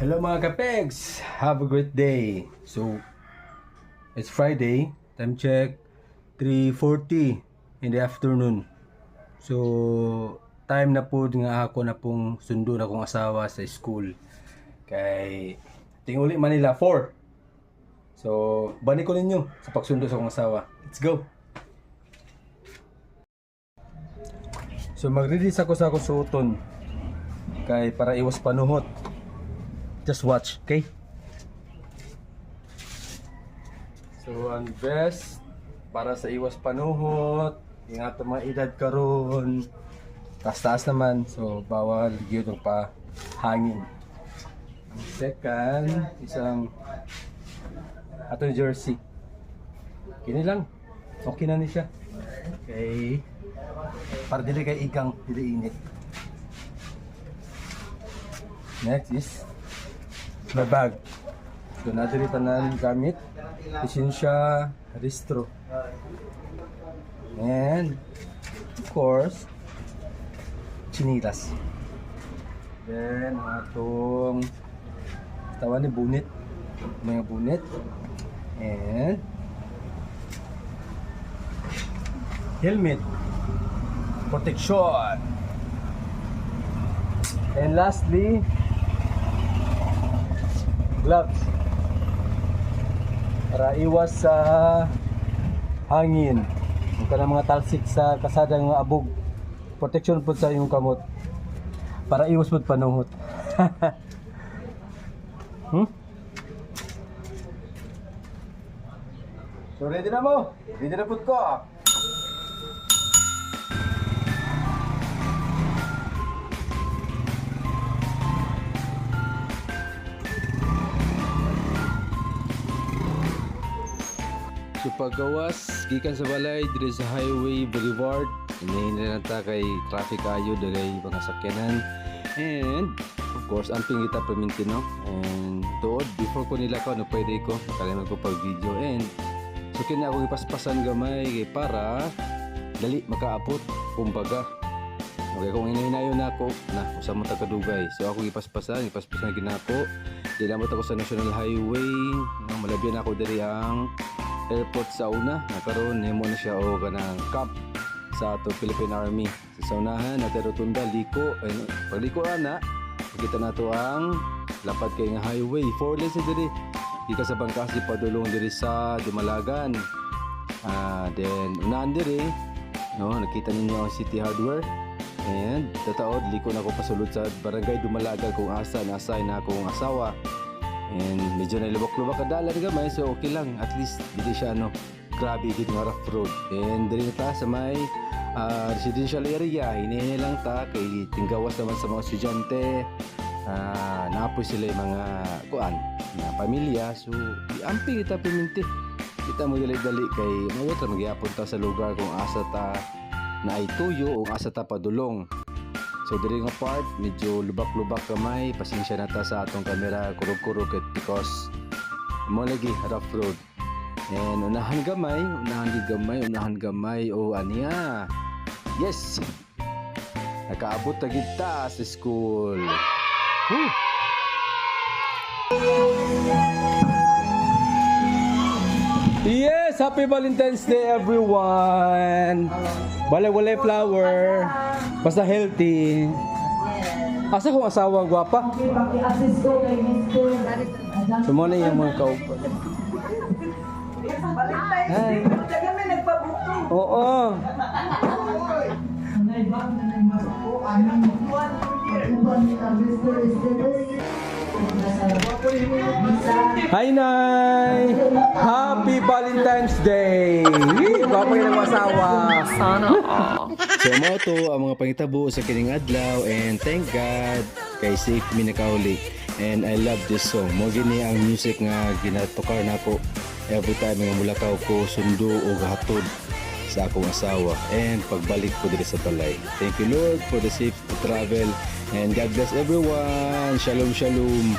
Hello mga kapegs! Have a great day! So, it's Friday. Time check, 3.40 in the afternoon. So, time na po nga ako na pong sundo na kong asawa sa school. Kay, tinguli Manila, 4. So, bani ko ninyo sa pagsundo sa kong asawa. Let's go! So, mag-release ako sa akong suoton. Kay, para iwas panuhot. Just watch, okay? So, ang best para sa iwas panuhot, ingat ang mga edad karon. Taas-taas naman, so bawal yun ang pa hangin. Ang second, isang atong jersey. Kini lang. Okay na ni siya. Okay. Para dili kay ikang dili init. Next is my bag. So, nadiri tanan gamit. Lisensya, registro. And, of course, chinilas. Then, atong tawag ni bunit. Mga bunit. And, helmet. Protection. And lastly, gloves para iwas sa hangin. Ang kanang mga talsik sa kasada nga abog. Protection po sa iyong kamot. Para iwas mo panuhot. Hmm? so ready na mo? Ready na po ko So paggawas, gikan sa balay, dire sa Highway Boulevard, inahin na ta kay traffic ayo dire mga sakyanan. And of course, amping kita paminti no. And tuod before ko nila ko no pwede ko nakalimutan ko pag video and so kini ako ipaspasan gamay kay para dali makaabot kumbaga. Okay, kung inahinayon na ako, na, usa mo kadugay. So ako ipaspasan, ipaspasan ginapo. Dinamot ako sa National Highway, no, malabyan ako diri ang airport sa una nakaroon nemo na siya o kanang camp sa ato Philippine Army. Sa saunahan na rotunda liko ay paliko ana. Kita na to ang lapad kay nga highway. Four lanes na diri. Ika sa bangkas di padulong diri sa Dumalagan. Ah then unaan diri no nakita ninyo ang City Hardware. And tataod liko na ko pasulod sa barangay Dumalagan kung asa na-assign na akong asawa And medyo nailubak-lubak ka dala rin gamay so okay lang. At least dili siya ano grabe gid nga rough road. And dili na ta sa may ah, residential area. Hinihingi lang ta kay tinggawas naman sa mga estudyante. Uh, naapoy sila yung mga kuan na pamilya. So amping kita piminti. Kita mo dali-dali kay mga ta magyapon ta sa lugar kung asa ta na ay tuyo o asa ta padulong So diri nga part medyo lubak-lubak kamay, pasensya na ta sa atong kamera kurog-kurog because mo lagi rough road. And unahan gamay, unahan gid gamay, unahan gamay o aniya. Yes. Nakaabot ta gid ta sa school. Woo! Yes, happy Valentine's Day everyone. Walay-walay flower. Basta healthy. Asa kong asawa gwapa? Sumuna yung mga kaupo. Hi. kami nagpabuto. Oo. Nanay ba na nagmabuto? Anong buwan? Buwan ni Mr. Esteves. Hi, Nay! Happy Valentine's Day! Gwapa yung asawa. Sana all. So mo to ang mga pangitabo sa kining adlaw and thank God kay safe mi nakauli. And I love this song. Mo gini ang music nga ginatukar nako every time nga mulakaw ko sundo o hatod sa akong asawa and pagbalik ko diri sa balay. Thank you Lord for the safe travel and God bless everyone. Shalom shalom.